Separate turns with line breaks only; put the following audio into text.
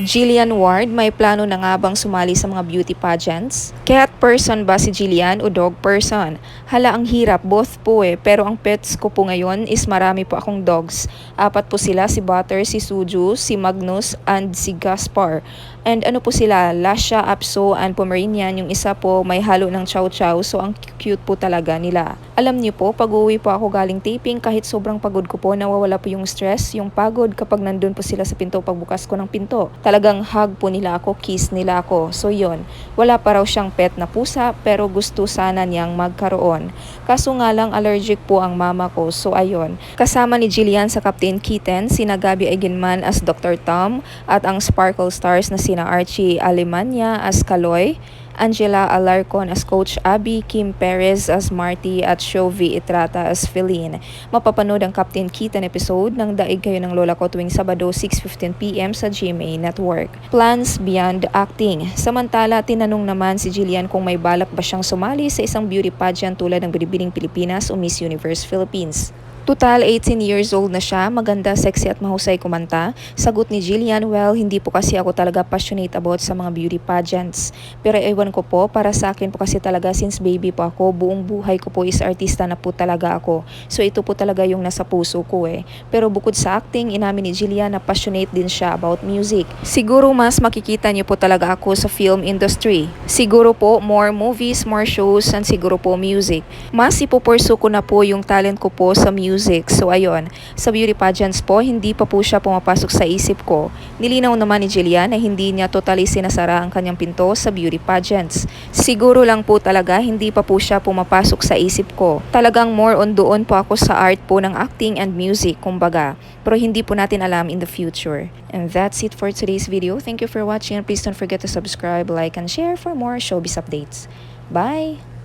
Jillian Ward, may plano na nga bang sumali sa mga beauty pageants? Cat person ba si Jillian o dog person? Hala, ang hirap, both po eh. Pero ang pets ko po ngayon is marami po akong dogs. Apat po sila, si Butter, si Suju, si Magnus, and si Gaspar. And ano po sila, Lasha, Apso, and Pomeranian. Yung isa po may halo ng chow chow, so ang cute po talaga nila. Alam niyo po, pag uwi po ako galing taping, kahit sobrang pagod ko po, nawawala po yung stress, yung pagod kapag nandun po sila sa pinto pagbukas ko ng pinto. Talagang hug po nila ako, kiss nila ako. So yon wala pa raw siyang pet na pusa, pero gusto sana niyang magkaroon. Kaso nga lang allergic po ang mama ko, so ayon. Kasama ni Jillian sa Captain Kitten, sina Gabi Eigenman as Dr. Tom, at ang Sparkle Stars na sina Archie Alemania as Kaloy, Angela Alarcon as Coach Abby, Kim Perez as Marty at Shovi Itrata as Feline. Mapapanood ang Captain Keaton episode ng Daig Kayo ng Lola ko tuwing Sabado 6.15pm sa GMA Network. Plans Beyond Acting. Samantala, tinanong naman si Jillian kung may balak ba siyang sumali sa isang beauty pageant tulad ng Binibining Pilipinas o Miss Universe Philippines. Total 18 years old na siya, maganda, sexy at mahusay kumanta. Sagot ni Jillian, well, hindi po kasi ako talaga passionate about sa mga beauty pageants. Pero ewan ko po, para sa akin po kasi talaga since baby po ako, buong buhay ko po is artista na po talaga ako. So ito po talaga yung nasa puso ko eh. Pero bukod sa acting, inamin ni Jillian na passionate din siya about music. Siguro mas makikita niyo po talaga ako sa film industry. Siguro po more movies, more shows, and siguro po music. Mas ipupurso ko na po yung talent ko po sa music. So ayun, sa beauty pageants po, hindi pa po siya pumapasok sa isip ko. Nilinaw naman ni Jillian na hindi niya totally sinasara ang kanyang pinto sa beauty pageants. Siguro lang po talaga hindi pa po siya pumapasok sa isip ko. Talagang more on doon po ako sa art po ng acting and music, kumbaga. Pero hindi po natin alam in the future. And that's it for today's video. Thank you for watching and please don't forget to subscribe, like, and share for more showbiz updates. Bye!